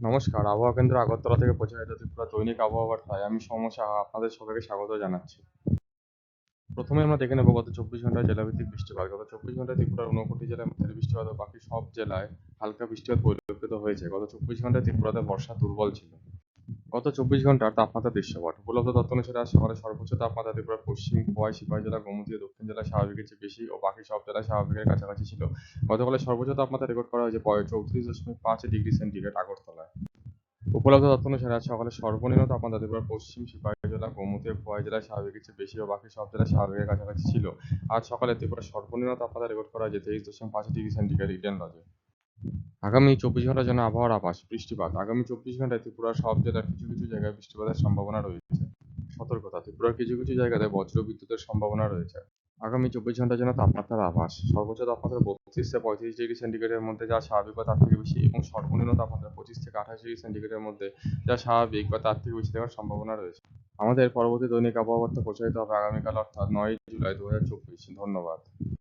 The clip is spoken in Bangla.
নমস্কার, আবহাওয়া কেন্দ্র আগরতলা থেকে প্রচারিত ত্রিপুরা দৈনিক আবহাওয়ার বার্তায় আমি সমস্যা আপনাদের সবাইকে স্বাগত জানাচ্ছি। প্রথমে আমরা দেখে নেব গত চব্বিশ ঘন্টায় জেলাভিত্তিক বৃষ্টিপাত। গত চব্বিশ ঘন্টায় ত্রিপুরার ঊনকোটি জেলায় মাঝারি বৃষ্টিপাত বাকি সব জেলায় হালকা বৃষ্টিপাত পরিলক্ষিত হয়েছে। গত চব্বিশ ঘন্টায় ত্রিপুরাতে বর্ষা দুর্বল ছিল। গত চব্বিশ ঘণ্টার তাপমাত্রা দৃশ্যপট। উপলব্ধ তথ্য অনুসারে আজ সকালে সর্বোচ্চ তাপমাত্রা ত্রিপুরার পশ্চিম খোয়াই সিপাহী জেলা, গোমতী দক্ষিণ জেলায় স্বাভাবিকের চেয়ে বেশি ও বাকি সব জেলায় স্বাভাবিকের কাছাকাছি ছিল। গতকালে সর্বোচ্চ তাপমাত্রা রেকর্ড করা হয়েছে চৌত্রিশ দশমিক পাঁচ ডিগ্রি সেন্টিগ্রেড আগরতলায়। উপলব্ধ তথ্য অনুসারে আজ সকালে সর্বনিম্ন তাপমাত্রা ত্রিপুরার পশ্চিম, সিপাহী জেলা, গোমতী খোয়াই জেলায় স্বাভাবিকের চেয়ে বেশি ও বাকি সব জেলায় স্বাভাবিকের কাছাকাছি ছিল। আজ সকালে ত্রিপুরার সর্বনিম্ন তাপমাত্রা রেকর্ড করা হয়েছে তেইশ দশমিক পাঁচ ডিগ্রি সেন্টিগ্রেড ইডেন লজে। আগামী চব্বিশ ঘণ্টার জন্য আবহাওয়ার আভাস, বৃষ্টিপাত। আগামী চব্বিশ ঘন্টায় ত্রিপুরার সব জেলার কিছু কিছু জায়গায় বৃষ্টিপাতের সম্ভাবনা রয়েছে। সতর্কতা, ত্রিপুরার কিছু কিছু জায়গাতে বজ্র বিদ্যুতের সম্ভাবনা রয়েছে। আগামী চব্বিশ ঘণ্টার জন্য তাপমাত্রার আভাস, সর্বোচ্চ তাপমাত্রা বত্রিশ থেকে পঁয়ত্রিশ ডিগ্রি সেন্টিগ্রেডের মধ্যে, যা স্বাভাবিক বা তার থেকে বেশি, এবং সর্বনিম্ন তাপমাত্রা পঁচিশ থেকে আঠাশ ডিগ্রি সেন্টিগ্রেডের মধ্যে, যা স্বাভাবিক বা তার থেকে বেশি থাকার সম্ভাবনা রয়েছে। আমাদের পরবর্তী দৈনিক আবহাওয়া বার্তা প্রচারিত হবে আগামীকাল, অর্থাৎ নয় জুলাই দু হাজার চব্বিশ। ধন্যবাদ।